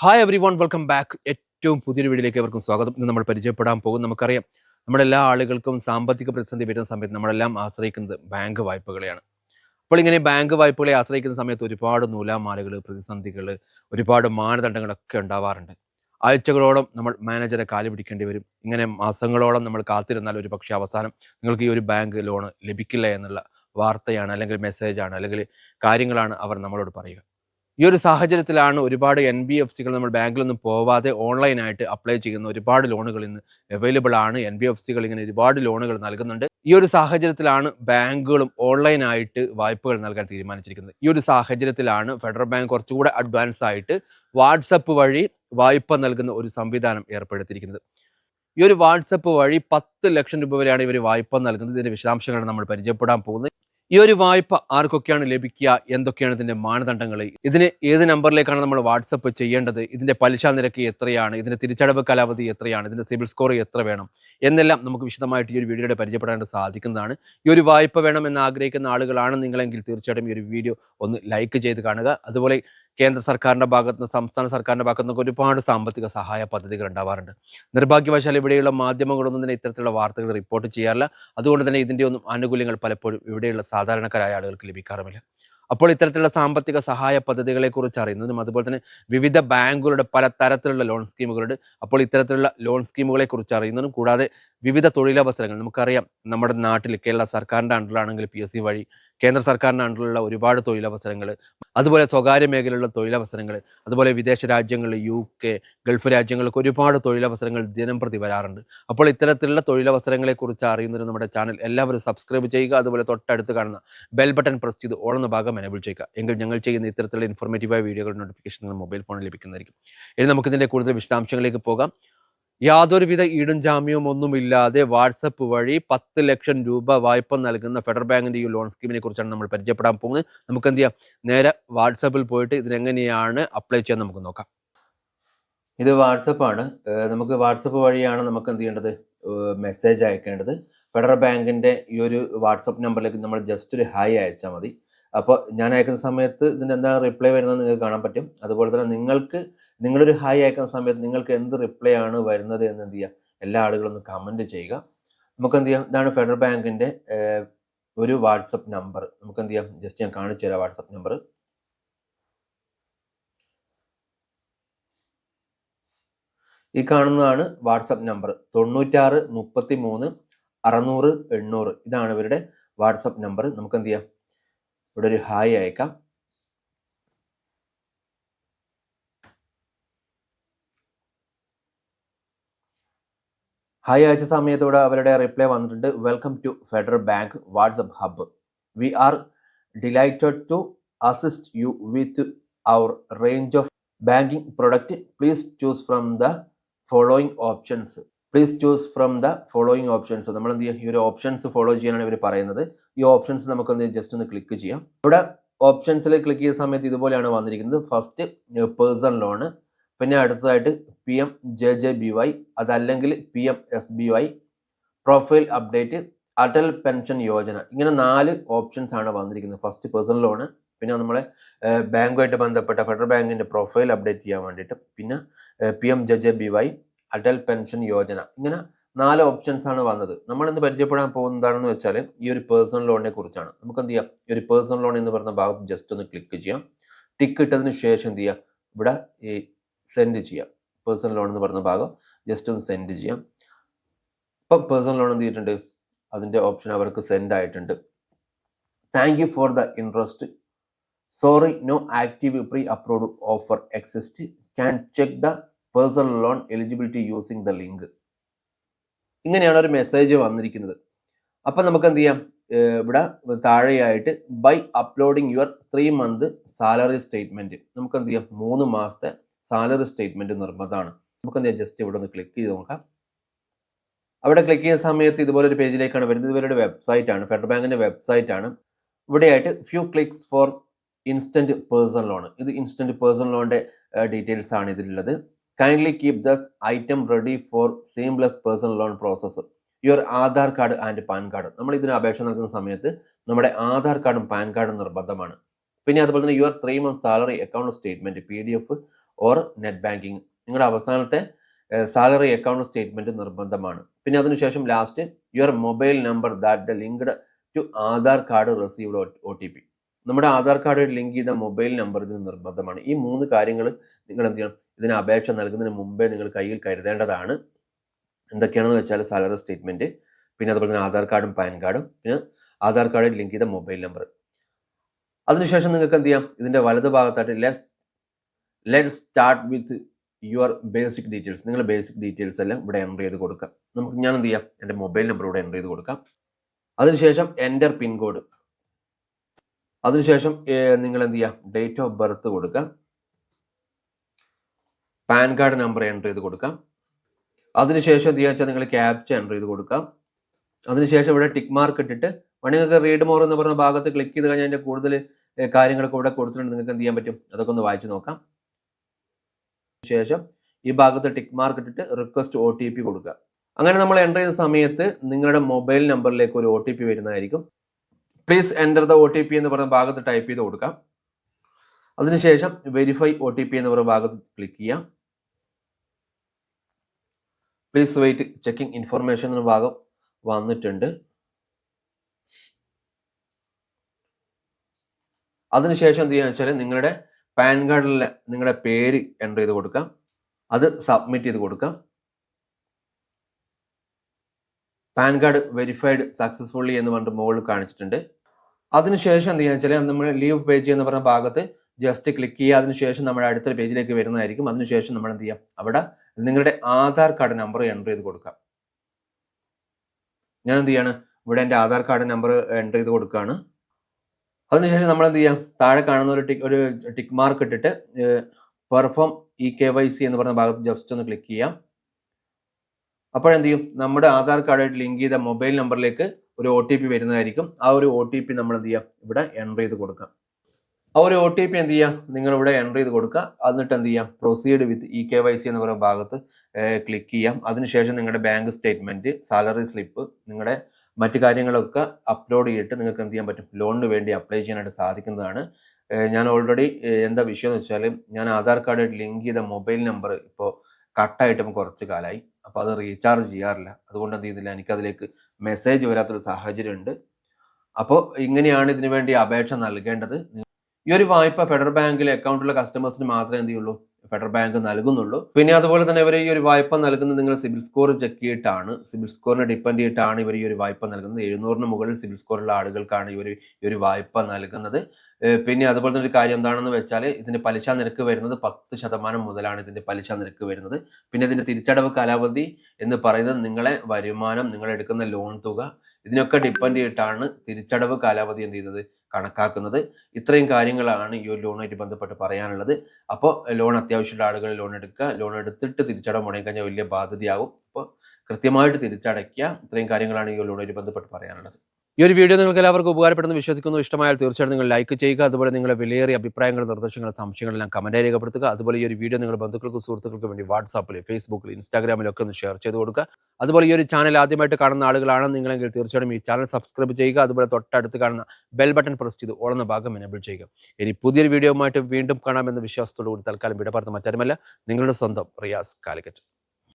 Hi everyone welcome back ഏറ്റവും പുതിയൊരു വീഡിയോയിലേക്ക് അവർക്കും സ്വാഗതം. ഇന്ന് നമ്മൾ പരിചയപ്പെടാൻ പോകും നമുക്കറിയാം. നമ്മുടെ എല്ലാ ആളുകൾക്കും സാമ്പത്തിക പ്രതിസന്ധി വരുന്ന സമയത്ത് നമ്മളെല്ലാം ആശ്രയിക്കുന്നത് ബാങ്ക് വായ്പകളെയാണ്. അപ്പോൾ ഇങ്ങനെ ബാങ്ക് വായ്പകളെ ആശ്രയിക്കുന്ന സമയത്ത് ഒരുപാട് നൂലാമാലകൾ പ്രതിസന്ധികൾ ഒരുപാട് മാനദണ്ഡങ്ങളൊക്കെ ഉണ്ടാവാറുണ്ട്. ആഴ്ചകളോളം നമ്മൾ മാനേജറെ കാലി പിടിക്കേണ്ടി വരും. ഇങ്ങനെ മാസങ്ങളോളം നമ്മൾ കാത്തിരുന്നാൽ ഒരു പക്ഷേ അവസാനം നിങ്ങൾക്ക് ഈ ഒരു ബാങ്ക് ലോണ് ലഭിക്കില്ല എന്നുള്ള വാർത്തയാണ് അല്ലെങ്കിൽ മെസ്സേജാണ് അല്ലെങ്കിൽ കാര്യങ്ങളാണ് അവർ നമ്മളോട് പറയുക. ഈ ഒരു സാഹചര്യത്തിലാണ് ഒരുപാട് എൻ ബി എഫ് സികൾ നമ്മൾ ബാങ്കിലൊന്നും പോവാതെ ഓൺലൈനായിട്ട് അപ്ലൈ ചെയ്യുന്ന ഒരുപാട് ലോണുകൾ ഇന്ന് അവൈലബിൾ ആണ്. എൻ ബി എഫ് സികൾ ഇങ്ങനെ ഒരുപാട് ലോണുകൾ നൽകുന്നുണ്ട്. ഈ ഒരു സാഹചര്യത്തിലാണ് ബാങ്കുകളും ഓൺലൈനായിട്ട് വായ്പകൾ നൽകാൻ തീരുമാനിച്ചിരിക്കുന്നത്. ഈ ഒരു സാഹചര്യത്തിലാണ് ഫെഡറൽ ബാങ്ക് കുറച്ചുകൂടെ അഡ്വാൻസ് ആയിട്ട് വാട്സപ്പ് വഴി വായ്പ നൽകുന്ന ഒരു സംവിധാനം ഏർപ്പെടുത്തിയിരിക്കുന്നത്. ഈ ഒരു വാട്സപ്പ് വഴി പത്ത് ലക്ഷം രൂപ വരെയാണ് ഇവർ വായ്പ നൽകുന്നത്. ഇതിന്റെ വിശദാംശങ്ങളാണ് നമ്മൾ പരിചയപ്പെടാൻ പോകുന്നത്. ഈ ഒരു വായ്പ ആർക്കൊക്കെയാണ് ലഭിക്കുക? എന്തൊക്കെയാണ് ഇതിന്റെ മാനദണ്ഡങ്ങൾ ഇതിന് ഏത് നമ്പറിലേക്കാണ് നമ്മൾ വാട്സപ്പ് ചെയ്യേണ്ടത്? ഇതിന്റെ പലിശ നിരക്ക് എത്രയാണ്? ഇതിന്റെ തിരിച്ചടവ് കാലാവധി എത്രയാണ്? ഇതിന്റെ സിബിൽ സ്കോർ എത്ര വേണം? എന്നെല്ലാം നമുക്ക് വിശദമായിട്ട് ഈ ഒരു വീഡിയോയുടെ പരിചയപ്പെടാനായിട്ട് സാധിക്കുന്നതാണ്. ഈ ഒരു വായ്പ വേണം എന്ന് ആഗ്രഹിക്കുന്ന ആളുകളാണ് നിങ്ങളെങ്കിൽ തീർച്ചയായിട്ടും ഈ ഒരു വീഡിയോ ഒന്ന് ലൈക്ക് ചെയ്ത് കാണുക. അതുപോലെ കേന്ദ്ര സർക്കാരിന്റെ ഭാഗത്ത് നിന്ന് സംസ്ഥാന സർക്കാരിന്റെ ഭാഗത്ത് നിന്നൊക്കെ ഒരുപാട് സാമ്പത്തിക സഹായ പദ്ധതികൾ ഉണ്ടാവാറുണ്ട്. നിർഭാഗ്യവശാൽ ഇവിടെയുള്ള മാധ്യമങ്ങളൊന്നും തന്നെ ഇത്തരത്തിലുള്ള വാർത്തകൾ റിപ്പോർട്ട് ചെയ്യാറില്ല. അതുകൊണ്ട് തന്നെ ഇതിന്റെ ഒന്നും ആനുകൂല്യങ്ങൾ പലപ്പോഴും ഇവിടെയുള്ള സാധാരണക്കാരായ ആളുകൾക്ക് ലഭിക്കാറുമില്ല. അപ്പോൾ ഇത്തരത്തിലുള്ള സാമ്പത്തിക സഹായ പദ്ധതികളെക്കുറിച്ച് അറിയുന്നതും അതുപോലെ തന്നെ വിവിധ ബാങ്കുകളുടെ പല തരത്തിലുള്ള ലോൺ സ്കീമുകളുണ്ട്. അപ്പോൾ ഇത്തരത്തിലുള്ള ലോൺ സ്കീമുകളെക്കുറിച്ച് അറിയുന്നതും കൂടാതെ വിവിധ തൊഴിലവസരങ്ങൾ. നമുക്കറിയാം നമ്മുടെ നാട്ടിൽ കേരള സർക്കാരിന്റെ അണ്ടറിലാണെങ്കിൽ പി എസ് സി വഴി കേന്ദ്ര സർക്കാരിന്റെ അണ്ടറിലുള്ള ഒരുപാട് തൊഴിലവസരങ്ങൾ. അതുപോലെ സ്വകാര്യ മേഖലയിലുള്ള തൊഴിലവസരങ്ങൾ അതുപോലെ വിദേശ രാജ്യങ്ങളിൽ യു കെ ഗൾഫ് രാജ്യങ്ങൾക്ക് ഒരുപാട് തൊഴിലവസരങ്ങൾ ദിനം പ്രതി വരാറുണ്ട്. അപ്പോൾ ഇത്തരത്തിലുള്ള തൊഴിലവസരങ്ങളെ കുറിച്ച് അറിയുന്നതിന് നമ്മുടെ ചാനൽ എല്ലാവരും സബ്സ്ക്രൈബ് ചെയ്യുക അതുപോലെ തൊട്ടടുത്ത് കാണുന്ന ബെൽ ബട്ടൺ പ്രസ് ചെയ്ത് ഓളുന്ന ഭാഗം എനേബിൾ ചെയ്യുക. എങ്കിൽ ഞങ്ങൾ ചെയ്യുന്ന ഇത്തരത്തിലുള്ള ഇൻഫോർമേറ്റീവായ വീഡിയോകളുടെ നോട്ടിഫിക്കേഷൻ മൊബൈൽ ഫോണിൽ ലഭിക്കുന്നതായിരിക്കും. ഇനി നമുക്കിതിന്റെ കൂടുതൽ വിശദാംശങ്ങളിലേക്ക് പോകാം. യാതൊരുവിധ ഈടും ജാമ്യവും ഒന്നുമില്ലാതെ വാട്സപ്പ് വഴി പത്ത് ലക്ഷം രൂപ വായ്പ നൽകുന്ന ഫെഡറൽ ബാങ്കിന്റെ ഈ ലോൺ സ്കീമിനെ കുറിച്ചാണ് നമ്മൾ പരിചയപ്പെടാൻ പോകുന്നത്. നമുക്ക് എന്ത് ചെയ്യാം? നേരെ വാട്സപ്പിൽ പോയിട്ട് ഇതിനെങ്ങനെയാണ് അപ്ലൈ ചെയ്യാൻ നമുക്ക് നോക്കാം. ഇത് വാട്സപ്പാണ് നമുക്ക് വാട്സപ്പ് വഴിയാണ് നമുക്ക് എന്ത് ചെയ്യേണ്ടത്? മെസ്സേജ് അയക്കേണ്ടത്. ഫെഡറൽ ബാങ്കിന്റെ ഈ ഒരു വാട്സപ്പ് നമ്പറിലേക്ക് നമ്മൾ ജസ്റ്റ് ഒരു ഹായ് അയച്ചാൽ മതി. അപ്പോൾ ഞാൻ അയക്കുന്ന സമയത്ത് ഇതിന്റെ എന്താണ് റിപ്ലൈ വരുന്നത് നിങ്ങൾക്ക് കാണാൻ പറ്റും. അതുപോലെ തന്നെ നിങ്ങൾക്ക് നിങ്ങളൊരു ഹായ് അയക്കുന്ന സമയത്ത് നിങ്ങൾക്ക് എന്ത് റിപ്ലൈ ആണ് വരുന്നത് എന്ന് എന്ത് ചെയ്യുക എല്ലാ ആളുകളും ഒന്ന് കമന്റ് ചെയ്യുക. നമുക്ക് എന്ത് ചെയ്യാം? ഇതാണ് ഫെഡറൽ ബാങ്കിന്റെ ഒരു വാട്സപ്പ് നമ്പർ നമുക്ക് എന്ത് ചെയ്യാം? ജസ്റ്റ് ഞാൻ കാണിച്ചു തരാം വാട്സപ്പ് നമ്പർ ഈ കാണുന്നതാണ് വാട്സപ്പ് നമ്പർ തൊണ്ണൂറ്റാറ് മുപ്പത്തി മൂന്ന് അറുന്നൂറ് എണ്ണൂറ്. ഇതാണ് ഇവരുടെ വാട്സപ്പ് നമ്പർ നമുക്ക് എന്ത് ചെയ്യാം? ഇവിടെ ഒരു ഹായ് അയക്കാം. ഹായ് അയച്ച സമയത്തോടെ അവരുടെ റിപ്ലൈ വന്നിട്ടുണ്ട്. Welcome to federal bank WhatsApp hub we are delighted to assist you with our range of banking product please choose from the following options please choose from the following options നമ്മൾ എന്ത് ചെയ്യുക ഈ ഒരു options follow ചെയ്യാനാണ് ഇവർ പറയുന്നത്. ഈ options നമുക്ക് എന്ത് ജസ്റ്റ് ഒന്ന് ക്ലിക്ക് ചെയ്യാം. ഇവിടെ ഓപ്ഷൻസിൽ ക്ലിക്ക് ചെയ്യുന്ന സമയത്ത് ഇതുപോലെയാണ് വന്നിരിക്കുന്നത്. ഫസ്റ്റ് പേഴ്സൺ ലോണ് പിന്നെ അടുത്തതായിട്ട് P M J J B Y അതല്ലെങ്കിൽ P M S B Y profile update Atal pension Yojana. ഇങ്ങനെ നാല് ഓപ്ഷൻസ് ആണ് വന്നിരിക്കുന്നത്. ഫസ്റ്റ് പേഴ്സണൽ ലോണ് പിന്നെ നമ്മളെ ബാങ്കുമായിട്ട് ബന്ധപ്പെട്ട ഫെഡറൽ ബാങ്കിന്റെ പ്രൊഫൈൽ അപ്ഡേറ്റ് ചെയ്യാൻ വേണ്ടിയിട്ട്. പിന്നെ P M J J B Y Atal pension Yojana. ഇങ്ങനെ നാല് ഓപ്ഷൻസ് ആണ് വന്നത്. നമ്മൾ ഇന്ന് പരിചയപ്പെടാൻ പോകുന്നതാണെന്ന് വെച്ചാൽ ഈ ഒരു പേഴ്സണൽ ലോണിനെ കുറിച്ചാണ്. നമുക്ക് എന്ത് ചെയ്യാം ഈ ഒരു പേഴ്സണൽ ലോൺ എന്ന് പറഞ്ഞ ഭാഗത്ത് ജസ്റ്റ് ഒന്ന് ക്ലിക്ക് ചെയ്യാം. ടിക്ക് ഇട്ടതിന് ശേഷം എന്ത് ചെയ്യാം ഇവിടെ ഈ സെൻഡ് ചെയ്യാം. പേഴ്സണൽ ലോൺ എന്ന് പറഞ്ഞ ഭാഗം ജസ്റ്റ് ഒന്ന് സെൻഡ് ചെയ്യാം. ഇപ്പം പേഴ്സണൽ ലോൺ എന്ത് ചെയ്തിട്ടുണ്ട്? അതിന്റെ ഓപ്ഷൻ അവർക്ക് സെൻഡ് ആയിട്ടുണ്ട്. Thank you for the interest sorry no active pre approved offer exist can check the personal loan eligibility using the link. ഇങ്ങനെയാണ് ഒരു മെസ്സേജ് വന്നിരിക്കുന്നത്. അപ്പം നമുക്ക് എന്ത് ചെയ്യാം ഇവിടെ താഴെയായിട്ട് by uploading your three month salary statement നമുക്ക് എന്ത് ചെയ്യാം മൂന്ന് മാസത്തെ സാലറി സ്റ്റേറ്റ്മെന്റ് നിർബന്ധമാണ്. നമുക്ക് എന്ത് ചെയ്യാം ജസ്റ്റ് ഇവിടെ ഒന്ന് ക്ലിക്ക് ചെയ്ത് നോക്കാം. അവിടെ ക്ലിക്ക് ചെയ്യുന്ന സമയത്ത് ഇതുപോലെ ഒരു പേജിലേക്കാണ് വരുന്നത്. ഇവരുടെ വെബ്സൈറ്റ് ആണ്. ഫെഡറൽ ബാങ്കിന്റെ വെബ്സൈറ്റ് ആണ്. ഇവിടെയായിട്ട് few clicks for instant personal loan ഇത് ഇൻസ്റ്റന്റ് പേഴ്സണൽ ലോണിന്റെ ഡീറ്റെയിൽസ് ആണ് ഇതിലുള്ളത്. Kindly keep these item ready for seamless personal loan process your Aadhaar card and PAN card നമ്മൾ ഇതിന് അപേക്ഷ നൽകുന്ന സമയത്ത് നമ്മുടെ ആധാർ കാർഡും പാൻ കാർഡും നിർബന്ധമാണ്. പിന്നെ അതുപോലെ തന്നെ your three month salary account statement P D F or net banking നിങ്ങളുടെ അവസാനത്തെ സാലറി അക്കൗണ്ട് സ്റ്റേറ്റ്മെന്റ് നിർബന്ധമാണ്. പിന്നെ അതിനുശേഷം last your mobile number that linked to Aadhaar card received O T P നമ്മുടെ ആധാർ കാർഡ് ലിങ്ക് ചെയ്ത മൊബൈൽ നമ്പർ ഇതിന് നിർബന്ധമാണ്. ഈ മൂന്ന് കാര്യങ്ങൾ നിങ്ങൾ എന്ത് ചെയ്യണം? ഇതിന് അപേക്ഷ നൽകുന്നതിന് മുമ്പേ നിങ്ങൾ കയ്യിൽ കരുതേണ്ടതാണ്. എന്തൊക്കെയാണെന്ന് വെച്ചാൽ സാലറി സ്റ്റേറ്റ്മെന്റ് പിന്നെ അതുപോലെ തന്നെ ആധാർ കാർഡും പാൻ കാർഡും പിന്നെ ആധാർ കാർഡിൽ ലിങ്ക് ചെയ്ത മൊബൈൽ നമ്പർ. അതിനുശേഷം നിങ്ങൾക്ക് എന്ത് ചെയ്യാം? ഇതിന്റെ വലതു ഭാഗത്തായിട്ട് let's let start with your basic details നിങ്ങളുടെ ബേസിക് ഡീറ്റെയിൽസ് എല്ലാം ഇവിടെ എന്റർ ചെയ്ത് കൊടുക്കാം. നമുക്ക് ഞാൻ എന്ത് ചെയ്യാം? എന്റെ മൊബൈൽ നമ്പർ ഇവിടെ എന്റർ ചെയ്ത് കൊടുക്കാം. അതിനുശേഷം എന്റർ പിൻകോഡ് അതിനുശേഷം നിങ്ങൾ എന്ത് ചെയ്യുക ഡേറ്റ് ഓഫ് ബർത്ത് കൊടുക്കാം. പാൻ കാർഡ് നമ്പർ എന്റർ ചെയ്ത് കൊടുക്കാം. അതിനുശേഷം എന്ത് ചെയ്യുക നിങ്ങൾ ക്യാപ്ച എന്റർ ചെയ്ത് കൊടുക്കാം. അതിനുശേഷം ഇവിടെ ടിക്ക് മാർക്ക് ഇട്ടിട്ട് വേണമെങ്കിൽ നിങ്ങൾക്ക് റീഡ് മോർ എന്ന് പറഞ്ഞ ഭാഗത്ത് ക്ലിക്ക് ചെയ്ത് കഴിഞ്ഞാൽ അതിന്റെ കൂടുതൽ കാര്യങ്ങളൊക്കെ ഇവിടെ കൊടുത്തിട്ടുണ്ട്. നിങ്ങൾക്ക് എന്ത് ചെയ്യാൻ പറ്റും? അതൊക്കെ ഒന്ന് വായിച്ച് നോക്കാം. ശേഷം ഈ ഭാഗത്ത് ടിക്ക് മാർക്ക് ഇട്ടിട്ട് റിക്വസ്റ്റ് ഒ ടി പി കൊടുക്കുക. അങ്ങനെ നമ്മൾ എന്റർ ചെയ്യുന്ന സമയത്ത് നിങ്ങളുടെ മൊബൈൽ നമ്പറിലേക്ക് ഒരു ഒ ടി പി വരുന്നതായിരിക്കും. Please enter the O T P എന്ന് പറയുന്ന ഭാഗത്ത് ടൈപ്പ് ചെയ്ത് കൊടുക്കാം. അതിനുശേഷം വെരിഫൈ ഒ ടി പി എന്ന് പറയുന്ന ഭാഗത്ത് ക്ലിക്ക് ചെയ്യാം. പ്ലീസ് വെയിറ്റ് ചെക്കിംഗ് ഇൻഫർമേഷൻ എന്ന ഭാഗം വന്നിട്ടുണ്ട്. അതിനുശേഷം എന്ത് ചെയ്യാന്ന് വെച്ചാൽ നിങ്ങളുടെ പാൻ കാർഡിലെ നിങ്ങളുടെ പേര് എന്റർ ചെയ്ത് കൊടുക്കാം. അത് സബ്മിറ്റ് ചെയ്ത് കൊടുക്കാം. പാൻ കാർഡ് വെരിഫൈഡ് സക്സസ്ഫുള്ളി എന്ന് പറഞ്ഞിട്ട് മുകളിൽ കാണിച്ചിട്ടുണ്ട്. അതിനുശേഷം എന്ത് ചെയ്യാന്ന് വെച്ചാൽ നമ്മൾ ലീവ് പേജ് എന്ന് പറഞ്ഞ ഭാഗത്ത് ജസ്റ്റ് ക്ലിക്ക് ചെയ്യുക. അതിനുശേഷം നമ്മുടെ അടുത്ത പേജിലേക്ക് വരുന്നതായിരിക്കും. അതിനുശേഷം നമ്മൾ എന്ത് ചെയ്യാം അവിടെ നിങ്ങളുടെ ആധാർ കാർഡ് നമ്പർ എന്റർ ചെയ്ത് കൊടുക്കാം ഞാൻ എന്ത് ചെയ്യാണ്? ഇവിടെ എന്റെ ആധാർ കാർഡ് നമ്പർ എന്റർ ചെയ്ത് കൊടുക്കുകയാണ്. അതിനുശേഷം നമ്മൾ എന്ത് ചെയ്യാം താഴെ കാണുന്ന ഒരു ടിക്ക് ഒരു ടിക്ക് മാർക്ക് ഇട്ടിട്ട് perform E K Y C എന്ന് പറഞ്ഞ ഭാഗത്ത് ജസ്റ്റ് ഒന്ന് ക്ലിക്ക് ചെയ്യാം അപ്പോഴെന്ത് ചെയ്യും? നമ്മുടെ ആധാർ കാർഡായിട്ട് ലിങ്ക് ചെയ്ത മൊബൈൽ നമ്പറിലേക്ക് ഒരു ഒ ടി പി വരുന്നതായിരിക്കും. ആ ഒരു ഒ ടി പി നമ്മൾ എന്ത് ചെയ്യുക ഇവിടെ എൻട്രി ചെയ്ത് കൊടുക്കുക. ആ ഒരു ഒ ടി പി എന്ത് ചെയ്യുക നിങ്ങൾ ഇവിടെ എൻട്രി ചെയ്ത് കൊടുക്കുക. എന്നിട്ട് എന്ത് ചെയ്യാം? Proceed with E K Y C എന്ന് പറയുന്ന ഭാഗത്ത് ക്ലിക്ക് ചെയ്യാം. അതിനുശേഷം നിങ്ങളുടെ ബാങ്ക് സ്റ്റേറ്റ്മെന്റ് സാലറി സ്ലിപ്പ് നിങ്ങളുടെ മറ്റു കാര്യങ്ങളൊക്കെ അപ്ലോഡ് ചെയ്തിട്ട് നിങ്ങൾക്ക് എന്ത് ചെയ്യാൻ പറ്റും? ലോണിന് വേണ്ടി അപ്ലൈ ചെയ്യാനായിട്ട് സാധിക്കുന്നതാണ്. ഞാൻ ഓൾറെഡി എന്താ വിഷയം എന്ന് വെച്ചാൽ ഞാൻ ആധാർ കാർഡായിട്ട് ലിങ്ക് ചെയ്ത മൊബൈൽ നമ്പർ ഇപ്പോൾ കട്ടായിട്ട് കുറച്ച് കാലമായി അപ്പോൾ അത് റീചാർജ് ചെയ്യാറില്ല. അതുകൊണ്ട് എന്ത് ചെയ്യുന്നില്ല എനിക്കതിലേക്ക് മെസ്സേജ് വരാത്തൊരു സാഹചര്യം ഉണ്ട് അപ്പോൾ ഇങ്ങനെയാണ് ഇതിനു വേണ്ടി അപേക്ഷ നൽകേണ്ടത്. ഈ ഒരു വായ്പ ഫെഡറൽ ബാങ്കിലെ അക്കൗണ്ടുള്ള കസ്റ്റമേഴ്സിന് മാത്രമേ എന്ത് ചെയ്യുള്ളൂ? ഫെഡറൽ ബാങ്ക് നൽകുന്നുള്ളൂ. പിന്നെ അതുപോലെ തന്നെ ഇവർ ഈ ഒരു വായ്പ നൽകുന്നത് നിങ്ങൾ സിബിൽ സ്കോർ ചെക്ക് ചെയ്തിട്ടാണ്. സിബിൽ സ്കോറിനെ ഡിപ്പെൻഡ് ചെയ്തിട്ടാണ് ഇവർ ഈ ഒരു വായ്പ നൽകുന്നത്. എഴുന്നൂറിന് മുകളിൽ സിബിൽ സ്കോറുള്ള ആളുകൾക്കാണ് ഇവർ ഈ ഒരു വായ്പ നൽകുന്നത്. പിന്നെ അതുപോലെ തന്നെ ഒരു കാര്യം എന്താണെന്ന് വെച്ചാൽ ഇതിന്റെ പലിശ നിരക്ക് വരുന്നത് പത്ത് ശതമാനം മുതലാണ് ഇതിന്റെ പലിശ നിരക്ക് വരുന്നത്. പിന്നെ ഇതിന്റെ തിരിച്ചടവ് കാലാവധി എന്ന് പറയുന്നത് നിങ്ങളെ വരുമാനം നിങ്ങൾ എടുക്കുന്ന ലോൺ തുക ഇതിനൊക്കെ ഡിപ്പെൻഡ് ചെയ്തിട്ടാണ് തിരിച്ചടവ് കാലാവധി എന്ത് ചെയ്യുന്നത്? കണക്കാക്കുന്നത്. ഇത്രയും കാര്യങ്ങളാണ് ഈ ഒരു ലോണുമായിട്ട് ബന്ധപ്പെട്ട് പറയാനുള്ളത്. അപ്പോൾ ലോൺ അത്യാവശ്യമുള്ള ആളുകൾ ലോൺ എടുക്കുക. ലോൺ എടുത്തിട്ട് തിരിച്ചടവ് മുടങ്ങി കഴിഞ്ഞാൽ വലിയ ബാധ്യതയാകും. അപ്പോൾ കൃത്യമായിട്ട് തിരിച്ചടയ്ക്കുക. ഇത്രയും കാര്യങ്ങളാണ് ഈ ഒരു ലോണുമായിട്ട് ബന്ധപ്പെട്ട് പറയാനുള്ളത്. ഈ ഒരു വീഡിയോ നിങ്ങൾക്ക് എല്ലാവർക്കും ഉപകാരപ്പെടുന്നു വിശ്വസിക്കുന്നു ഇഷ്ടമായാൽ തീർച്ചയായിട്ടും നിങ്ങൾ ലൈക്ക് ചെയ്യുക അതുപോലെ നിങ്ങളുടെ വിലയേറിയ അഭിപ്രായങ്ങൾ നിർദ്ദേശങ്ങൾ സംശയങ്ങളെല്ലാം കമന്റായി രേഖപ്പെടുത്തുക. അതുപോലെ ഈ ഒരു വീഡിയോ നിങ്ങൾ ബന്ധുക്കൾക്കും സുഹൃത്തുക്കൾക്കും വേണ്ടി വാട്സാപ്പിൽ ഫേസ്ബുക്കിൽ ഇൻസ്റ്റാഗ്രാമിലൊക്കെ ഒന്ന് ഷെയർ ചെയ്ത് കൊടുക്കുക. അതുപോലെ ഈ ഒരു ചാനൽ ആദ്യമായിട്ട് കാണുന്ന ആളുകളാണ്. നിങ്ങളെങ്കിൽ തീർച്ചയായിട്ടും ഈ ചാനൽ സബ്സ്ക്രൈബ് ചെയ്യുക. അതുപോലെ തൊട്ടടുത്ത് കാണുന്ന ബെൽ ബട്ടൺ പ്രസ് ചെയ്ത് ഓളുന്ന ഭാഗം എനേബിൾ ചെയ്യുക. ഇനി പുതിയൊരു വീഡിയോയുമായിട്ട് വീണ്ടും കാണാമെന്ന വിശ്വാസത്തോടു കൂടി തൽക്കാലം വിട പറഞ്ഞ മറ്റാരുമല്ല. നിങ്ങളുടെ സ്വന്തം റിയാസ് കാലിക്കറ്റ്.